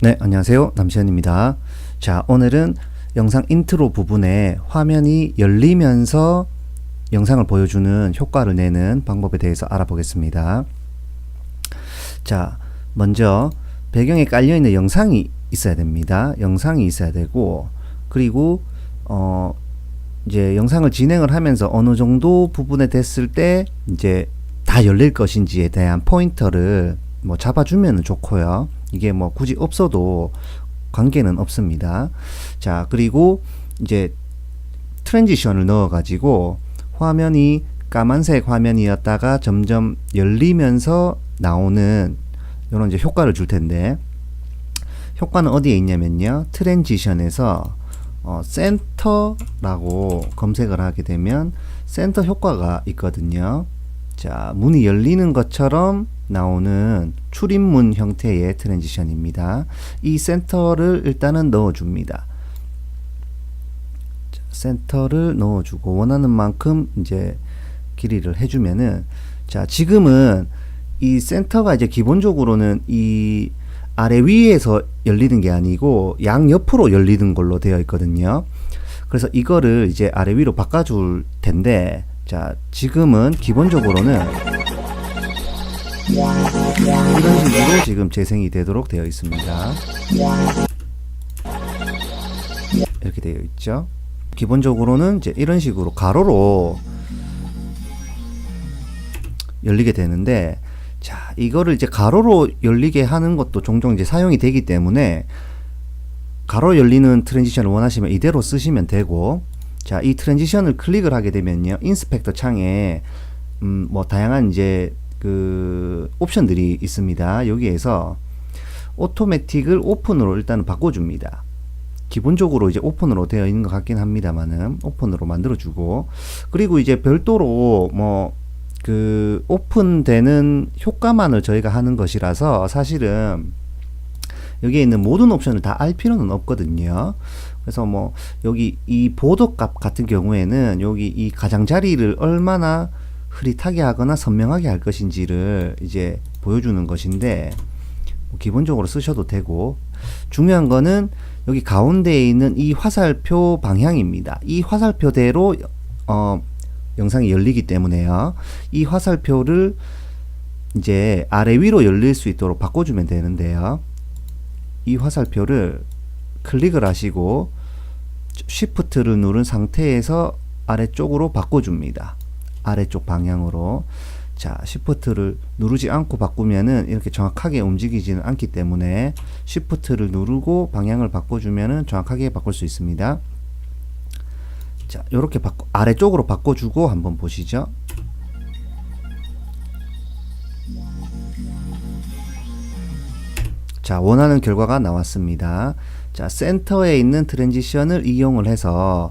네, 안녕하세요. 남시현입니다. 자, 오늘은 영상 인트로 부분에 화면이 열리면서 영상을 보여주는 효과를 내는 방법에 대해서 알아보겠습니다. 자, 먼저 배경에 깔려있는 영상이 있어야 됩니다. 영상이 있어야 되고, 그리고, 어, 이제 영상을 진행을 하면서 어느 정도 부분에 됐을 때, 이제 다 열릴 것인지에 대한 포인터를 뭐 잡아주면 좋고요. 이게 뭐 굳이 없어도 관계는 없습니다. 자, 그리고 이제 트랜지션을 넣어가지고 화면이 까만색 화면이었다가 점점 열리면서 나오는 이런 이제 효과를 줄 텐데 효과는 어디에 있냐면요. 트랜지션에서 어, 센터라고 검색을 하게 되면 센터 효과가 있거든요. 자, 문이 열리는 것처럼 나오는 출입문 형태의 트랜지션입니다. 이 센터를 일단은 넣어줍니다. 자, 센터를 넣어주고 원하는 만큼 이제 길이를 해주면은 자 지금은 이 센터가 이제 기본적으로는 이 아래 위에서 열리는 게 아니고 양 옆으로 열리는 걸로 되어 있거든요. 그래서 이거를 이제 아래 위로 바꿔줄 텐데 자 지금은 기본적으로는 이런 식으로 지금 재생이 되도록 되어 있습니다. 이렇게 되어 있죠. 기본적으로는 이제 이런 식으로 가로로 열리게 되는데 자 이거를 이제 가로로 열리게 하는 것도 종종 이제 사용이 되기 때문에 가로 열리는 트랜지션을 원하시면 이대로 쓰시면 되고 자 이 트랜지션을 클릭을 하게 되면요 인스펙터 창에 음 뭐 다양한 이제 그 옵션들이 있습니다 여기에서 오토매틱을 오픈으로 일단 바꿔줍니다 기본적으로 이제 오픈으로 되어 있는 것 같긴 합니다만은 오픈으로 만들어주고 그리고 이제 별도로 뭐 그 오픈되는 효과만을 저희가 하는 것이라서 사실은 여기에 있는 모든 옵션을 다 알 필요는 없거든요. 그래서 뭐 여기 이 보도 값 같은 경우에는 여기 이 가장자리를 얼마나 흐릿하게 하거나 선명하게 할 것인지를 이제 보여주는 것인데 뭐 기본적으로 쓰셔도 되고 중요한 거는 여기 가운데에 있는 이 화살표 방향입니다. 이 화살표대로 어 영상이 열리기 때문에요. 이 화살표를 이제 아래 위로 열릴 수 있도록 바꿔주면 되는데요. 이 화살표를 클릭을 하시고 쉬프트를 누른 상태에서 아래쪽으로 바꿔줍니다. 아래쪽 방향으로. 자, 쉬프트를 누르지 않고 바꾸면은 이렇게 정확하게 움직이지는 않기 때문에 쉬프트를 누르고 방향을 바꿔주면은 정확하게 바꿀 수 있습니다. 자, 요렇게 바꿔, 아래쪽으로 바꿔주고 한번 보시죠. 자, 원하는 결과가 나왔습니다. 자, 센터에 있는 트랜지션을 이용을 해서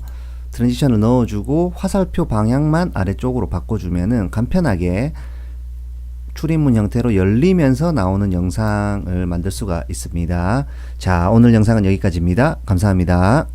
트랜지션을 넣어주고 화살표 방향만 아래쪽으로 바꿔주면은 간편하게 출입문 형태로 열리면서 나오는 영상을 만들 수가 있습니다. 자, 오늘 영상은 여기까지입니다. 감사합니다.